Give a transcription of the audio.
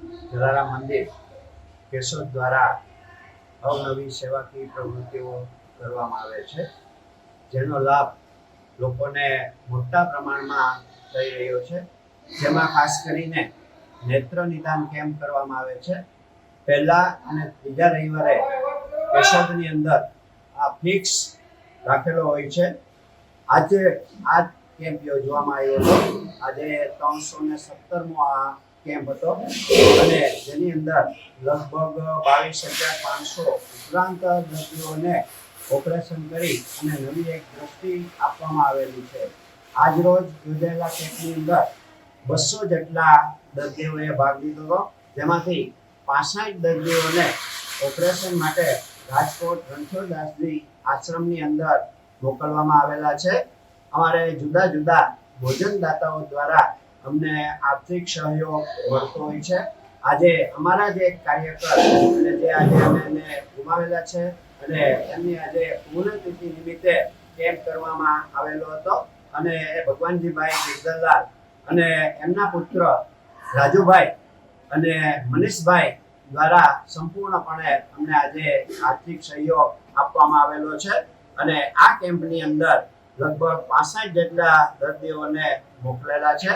જલારામ મંદિર કેશોદ દ્વારા અવનવી સેવાકીય પ્રવૃત્તિઓ કરવામાં આવે છે, જેનો લાભ લોકોને મોટા પ્રમાણમાં થઈ રહ્યો છે. જેમાં ખાસ કરીને નેત્ર નિદાન કેમ્પ કરવામાં આવે છે. પહેલા અને ત્રીજા રવિવારે કેશોદની અંદર આ ફિક્સ રાખેલો હોય છે. આજે આ કેમ્પ યોજવામાં આવ્યો હતો આજે ત્રણસો ને સત્તરમો આ કેમ્પ હતો? અને જેની અંદર લગભગ બાવીસ હજાર પાંચસો ઉપરાંત દર્દીઓને ઓપરેશન કરી અને નવી એક દ્રષ્ટિ આપવામાં આવેલી છે. આજ રોજ યોજાયેલા કેમ્પની અંદર બસો જેટલા દર્દીઓએ ભાગ લીધો હતો. જેમાંથી પાસઠ દર્દીઓને ઓપરેશન માટે રાજકોટ રણછોડદાસજી આશ્રમની અંદર મોકલવામાં આવેલા છે. અમારે જુદા જુદા ભોજનદાતાઓ દ્વારા અમને આર્થિક સહયોગ મળતો હોય છે. આજે અમારા જે કાર્યકર અને જે આજે અમે ગુમાવેલા છે અને એમની આજે પૂર્ણતિથિ નિમિત્તે કેમ્પ કરવામાં આવેલો હતો અને એ ભગવાનજીભાઈ બિરદલાલ અને એમના પુત્ર રાજુભાઈ અને મનીષભાઈ દ્વારા સંપૂર્ણપણે અમને આજે આર્થિક સહયોગ આપવામાં આવેલો છે અને આ કેમ્પની અંદર લગભગ પાસઠ જેટલા દર્દીઓને મોકલેલા છે.